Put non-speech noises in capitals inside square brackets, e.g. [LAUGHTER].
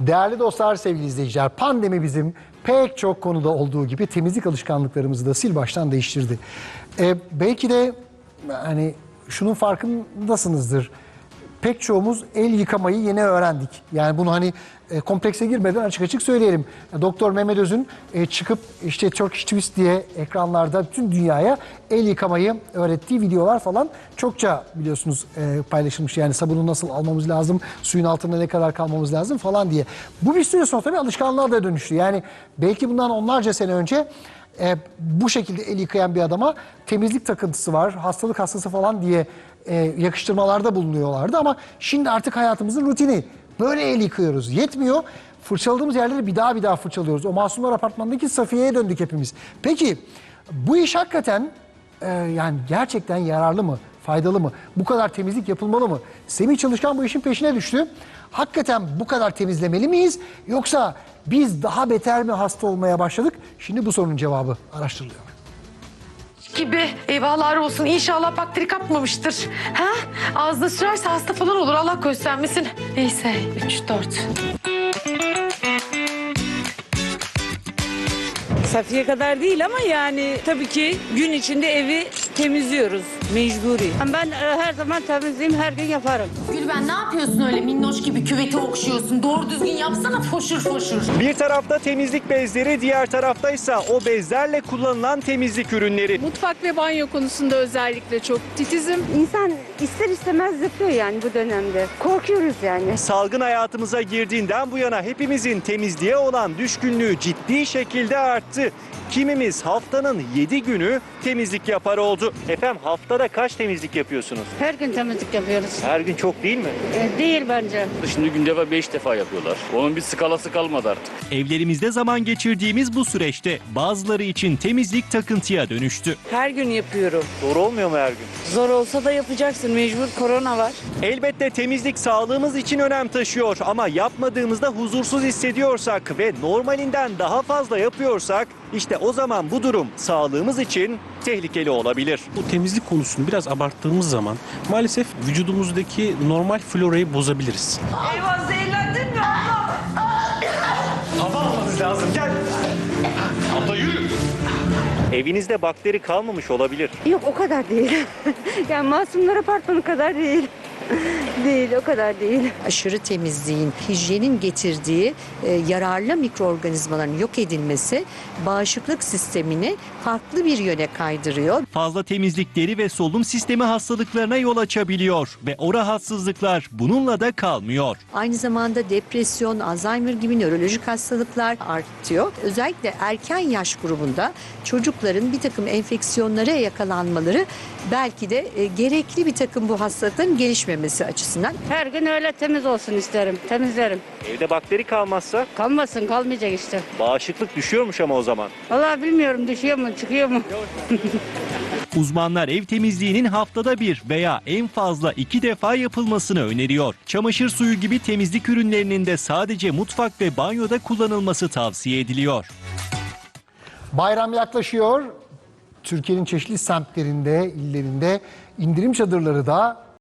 Değerli dostlar, sevgili izleyiciler, pandemi bizim pek çok konuda olduğu gibi temizlik alışkanlıklarımızı da sil baştan değiştirdi. Ee, belki de hani şunun farkındasınızdır. Pek çoğumuz el yıkamayı yeni öğrendik. Yani bunu hani e, komplekse girmeden açık açık söyleyelim. Doktor Mehmet Öz'ün e, çıkıp işte Turkish Twist diye ekranlarda bütün dünyaya el yıkamayı öğrettiği videolar falan çokça biliyorsunuz e, paylaşılmış. Yani sabunu nasıl almamız lazım, suyun altında ne kadar kalmamız lazım falan diye. Bu bir süre sonra tabii alışkanlığa da dönüştü. Yani belki bundan onlarca sene önce e, bu şekilde el yıkayan bir adama temizlik takıntısı var, hastalık hastası falan diye e, yakıştırmalarda bulunuyorlardı ama şimdi artık hayatımızın rutini. Böyle el yıkıyoruz. Yetmiyor. Fırçaladığımız yerleri bir daha bir daha fırçalıyoruz. O Masumlar Apartmanı'ndaki Safiye'ye döndük hepimiz. Peki bu iş hakikaten e, yani gerçekten yararlı mı? Faydalı mı? Bu kadar temizlik yapılmalı mı? Semih Çalışkan bu işin peşine düştü. Hakikaten bu kadar temizlemeli miyiz? Yoksa biz daha beter mi hasta olmaya başladık? Şimdi bu sorunun cevabı araştırılıyor. Gibi. Eyvahlar olsun. İnşallah bakteri kapmamıştır. Ha? Ağzına sürerse hasta falan olur. Allah göstermesin. Neyse. Üç, dört. Safiye kadar değil ama yani tabii ki gün içinde evi temizliyoruz mecburi. Ben e, her zaman temizliğimi her gün yaparım. Gülben ne yapıyorsun öyle minnoş gibi küveti okşuyorsun? Doğru düzgün yapsana foşur foşur. Bir tarafta temizlik bezleri, diğer taraftaysa o bezlerle kullanılan temizlik ürünleri. Mutfak ve banyo konusunda özellikle çok titizim. İnsan ister istemez yapıyor yani bu dönemde. Korkuyoruz yani. Salgın hayatımıza girdiğinden bu yana hepimizin temizliğe olan düşkünlüğü ciddi şekilde arttı. Kimimiz haftanın 7 günü temizlik yapar oldu. Efendim haftada kaç temizlik yapıyorsunuz? Her gün temizlik yapıyoruz. Her gün çok değil mi? E, değil bence. Şimdi günde 5 defa yapıyorlar. Onun bir skalası kalmadı artık. Evlerimizde zaman geçirdiğimiz bu süreçte bazıları için temizlik takıntıya dönüştü. Her gün yapıyorum. Zor olmuyor mu her gün? Zor olsa da yapacaksın mecbur korona var. Elbette temizlik sağlığımız için önem taşıyor ama yapmadığımızda huzursuz hissediyorsak ve normalinden daha fazla yapıyorsak işte o zaman bu durum sağlığımız için tehlikeli olabilir. Bu temizlik konusunu biraz abarttığımız zaman maalesef vücudumuzdaki normal florayı bozabiliriz. Evinizde bakteri kalmamış olabilir. Yok o kadar değil. [LAUGHS] yani masumlar apartmanı kadar değil. [LAUGHS] değil o kadar değil. aşırı temizliğin, hijyenin getirdiği e, yararlı mikroorganizmaların yok edilmesi bağışıklık sistemini farklı bir yöne kaydırıyor. Fazla temizlik deri ve solunum sistemi hastalıklarına yol açabiliyor ve o rahatsızlıklar bununla da kalmıyor. Aynı zamanda depresyon, Alzheimer gibi nörolojik hastalıklar artıyor. Özellikle erken yaş grubunda çocukların bir takım enfeksiyonlara yakalanmaları belki de e, gerekli bir takım bu hastalıkların gelişmemesi açısından Her gün öyle temiz olsun isterim. Temizlerim. Evde bakteri kalmazsa Kalmasın kalmayacak işte. bağışıklık düşüyormuş ama o zaman. Vallahi bilmiyorum düşüyor mu çıkıyor mu? [LAUGHS] Uzmanlar ev temizliğinin haftada bir veya en fazla iki defa yapılmasını öneriyor. Çamaşır suyu gibi temizlik ürünlerinin de sadece mutfak ve banyoda kullanılması tavsiye ediliyor. Bayram yaklaşıyor. Türkiye'nin çeşitli semtlerinde, illerinde indirim çadırları da